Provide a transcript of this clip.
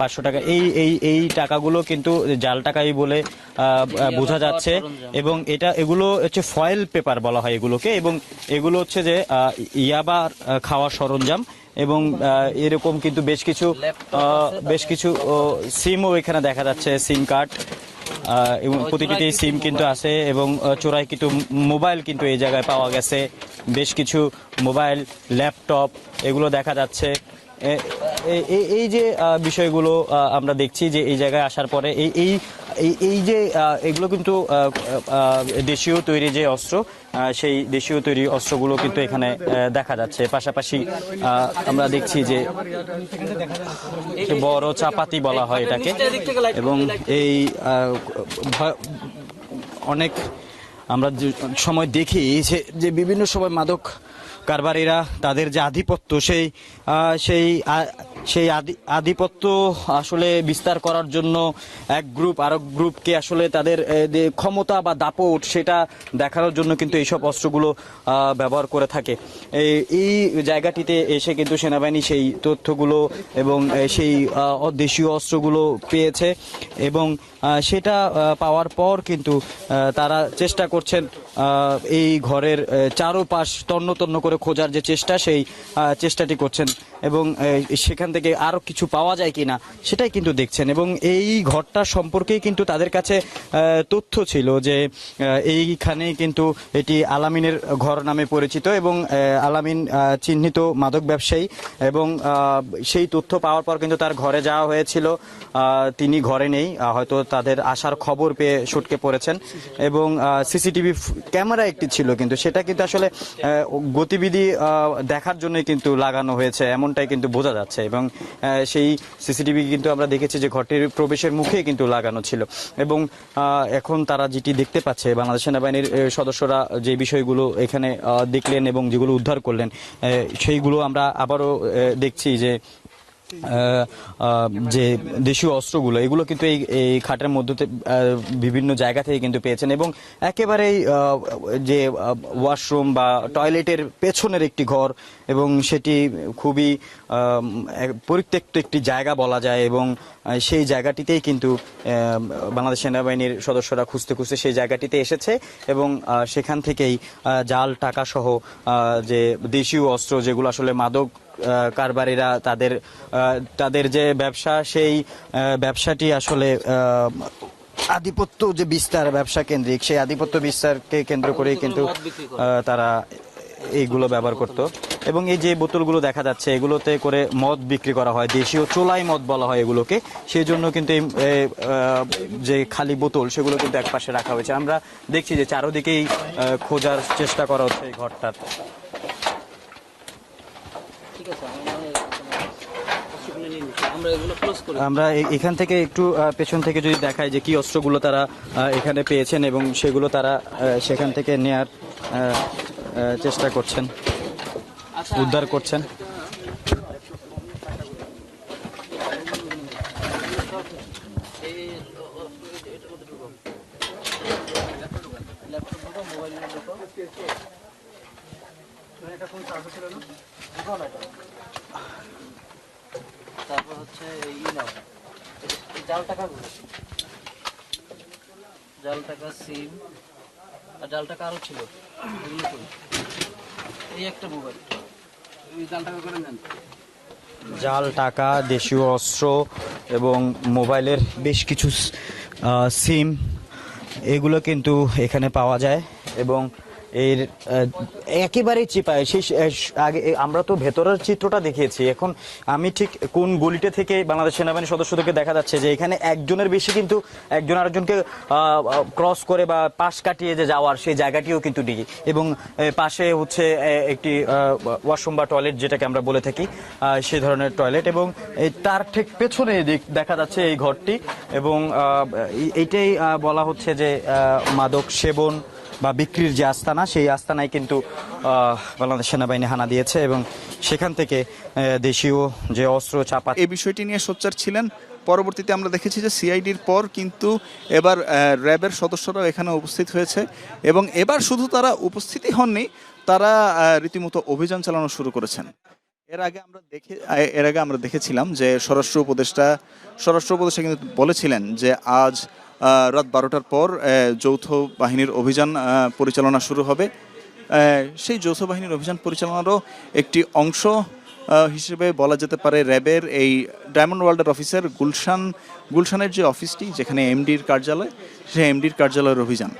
পাঁচশো টাকা। এই এই এই টাকাগুলো কিন্তু জাল টাকাই বলে বোঝা যাচ্ছে। এবং এটা এগুলো হচ্ছে ফয়েল পেপার বলা হয় এগুলোকে। এবং এগুলো হচ্ছে যে ইয়াবা আহ, খাওয়ার সরঞ্জাম। এবং এরকম কিন্তু বেশ কিছু বেশ কিছু সিমও এখানে দেখা যাচ্ছে সিম কার্ড এবং প্রতিটিতে সিম কিন্তু আছে। এবং চোরাই কিন্তু মোবাইল কিন্তু এই জায়গায় পাওয়া গেছে। বেশ কিছু মোবাইল ল্যাপটপ এগুলো দেখা যাচ্ছে। এই- যে বিষয়গুলো আমরা দেখছি যে এই জায়গায় আসার পরে এই এই, এই- যে এগুলো কিন্তু দেশীয় তৈরি যে অস্ত্র সেই দেশীয় তৈরি অস্ত্রগুলো কিন্তু এখানে দেখা যাচ্ছে। পাশাপাশি আমরা দেখছি যে বড় চাপাতি বলা হয় এটাকে। এবং এই অনেক আমরা সময় দেখি যে বিভিন্ন সময় মাদক কারবারিরা তাদের যে আধিপত্য, সেই সেই সেই আধি- আধিপত্য আসলে বিস্তার করার জন্য এক গ্রুপ, আরেক গ্রুপকে আসলে তাদের ক্ষমতা বা দাপট সেটা দেখানোর জন্য কিন্তু এইসব অস্ত্রগুলো ব্যবহার করে থাকে। এই- জায়গাটিতে এসে কিন্তু সেনাবাহিনী সেই তথ্যগুলো এবং সেই দেশীয় অস্ত্রগুলো পেয়েছে এবং সেটা পাওয়ার পর কিন্তু তারা চেষ্টা করছেন এই ঘরের চারোপাশ তন্ন তন্ন করে খোঁজার যে চেষ্টা, সেই চেষ্টাটি করছেন এবং সেখান থেকে আরও কিছু পাওয়া যায় কি না সেটাই কিন্তু দেখছেন এবং এই ঘরটা সম্পর্কেই কিন্তু তাদের কাছে তথ্য ছিল যে এইখানে কিন্তু এটি আলামিনের ঘর নামে পরিচিত এবং আলামিন চিহ্নিত মাদক ব্যবসায়ী এবং সেই তথ্য পাওয়ার পর কিন্তু তার ঘরে যাওয়া হয়েছিল। তিনি ঘরে নেই হয়তো তাদের আসার খবর পেয়ে ছুটকে পড়েছেন এবং সিসিটিভি ক্যামেরা একটি ছিল, কিন্তু সেটা কিন্তু আসলে গতিবিধি দেখার জন্য কিন্তু লাগানো হয়েছে, এমনটাই কিন্তু বোঝা যাচ্ছে। এবং সেই সিসিটিভি কিন্তু আমরা দেখেছি যে ঘরটির প্রবেশের মুখে কিন্তু লাগানো ছিল। এবং এখন তারা যেটি দেখতে পাচ্ছে, বাংলাদেশ সেনাবাহিনীর সদস্যরা যে বিষয়গুলো এখানে দেখলেন এবং যেগুলো উদ্ধার করলেন সেইগুলো আমরা আবারও দেখছি যে যে দেশীয় অস্ত্রগুলো, এগুলো কিন্তু এই এই খাটের মধ্যে বিভিন্ন জায়গা থেকে কিন্তু পেয়েছেন এবং একেবারেই যে ওয়াশরুম বা টয়লেটের পেছনের একটি ঘর এবং সেটি খুবই পরিত্যক্ত একটি জায়গা বলা যায় এবং সেই জায়গাটিতেই কিন্তু বাংলাদেশ সেনাবাহিনীর সদস্যরা খুঁজতে খুঁজতে সেই জায়গাটিতে এসেছে এবং সেখান থেকেই জাল টাকা সহ যে দেশীয় অস্ত্র যেগুলো আসলে মাদক কারবারিরা তাদের তাদের যে ব্যবসা সেই ব্যবসাটি আসলে আধিপত্য যে বিস্তার ব্যবসা কেন্দ্রিক সেই আধিপত্য বিস্তারকে কেন্দ্র করেই কিন্তু তারা এইগুলো ব্যবহার করত। এবং এই যে বোতলগুলো দেখা যাচ্ছে এগুলোতে করে মদ বিক্রি করা হয় দেশীয় চোলাই মদ বলা হয় এগুলোকে। সেই জন্য কিন্তু এই যে খালি বোতল সেগুলো কিন্তু একপাশে রাখা হয়েছে। আমরা দেখছি যে চারোদিকেই খোঁজার চেষ্টা করা হচ্ছে এই ঘরটার ঠিক আছে আমরা অস্ত্রগুলো নিয়ে নিচ্ছি আমরা এগুলো ক্লোজ করে আমরা এ- এখান থেকে একটু পেছন থেকে যদি দেখাই যে কি অস্ত্রগুলো তারা এখানে পেয়েছেন এবং সেগুলো তারা সেখান থেকে নেয়ার চেষ্টা করছেন, উদ্ধার করছেন। তারপর হচ্ছে ই নাও জাল টাকাগুলো জাল টাকা, সিম, আর জাল টাকা আরও ছিল? এই একটা মোবাইল। জাল টাকা দেশীয় অস্ত্র এবং মোবাইলের বেশ কিছু সিম, এগুলো কিন্তু এখানে পাওয়া যায় এবং এর একেবারেই চিপায়। সেই স- আগে আমরা তো ভেতরের চিত্রটা দেখিয়েছি। এখন আমি ঠিক কোন গলিটা থেকে বাংলাদেশ সেনাবাহিনীর সদস্যদেরকে দেখা যাচ্ছে যে এখানে একজনের বেশি কিন্তু একজন আরেকজনকে ক্রস করে বা পাশ কাটিয়ে যে যাওয়ার সেই জায়গাটিও কিন্তু ডিগি। এবং পাশে হচ্ছে একটি ওয়াশরুম বা টয়লেট যেটাকে আমরা বলে থাকি সেই ধরনের টয়লেট। এবং তার ঠিক পেছনে দেখা যাচ্ছে এই ঘরটি। এবং এইটাই বলা হচ্ছে যে মাদক সেবন বা বিক্রির যে আস্তানা, সেই আস্তানায় কিন্তু বাংলাদেশ সেনাবাহিনী হানা দিয়েছে এবং সেখান থেকে দেশীয় যে অস্ত্র চাপা এই বিষয়টি নিয়ে সোচ্চার ছিলেন। পরবর্তীতে আমরা দেখেছি যে সিআইডির পর কিন্তু এবার র্যাবের সদস্যরাও এখানে উপস্থিত হয়েছে এবং এবার শুধু তারা উপস্থিতই হননি, তারা রীতিমতো অভিযান চালানো শুরু করেছেন। এর আগে আমরা দেখে এর আগে আমরা দেখেছিলাম যে স্বরাষ্ট্র উপদেষ্টা স্বরাষ্ট্র উপদেষ্টা কিন্তু বলেছিলেন যে আজ রাত বারোটার পর যৌথ বাহিনীর অভিযান পরিচালনা শুরু হবে। সেই যৌথ বাহিনীর অভিযান পরিচালনারও একটি অংশ হিসেবে বলা যেতে পারে র্যাবের এই ডায়মন্ড ওয়ার্ল্ডের অফিসের গুলশান, গুলশানের যে অফিসটি, যেখানে এমডির কার্যালয় সেই এমডির কার্যালয়ের অভিযান।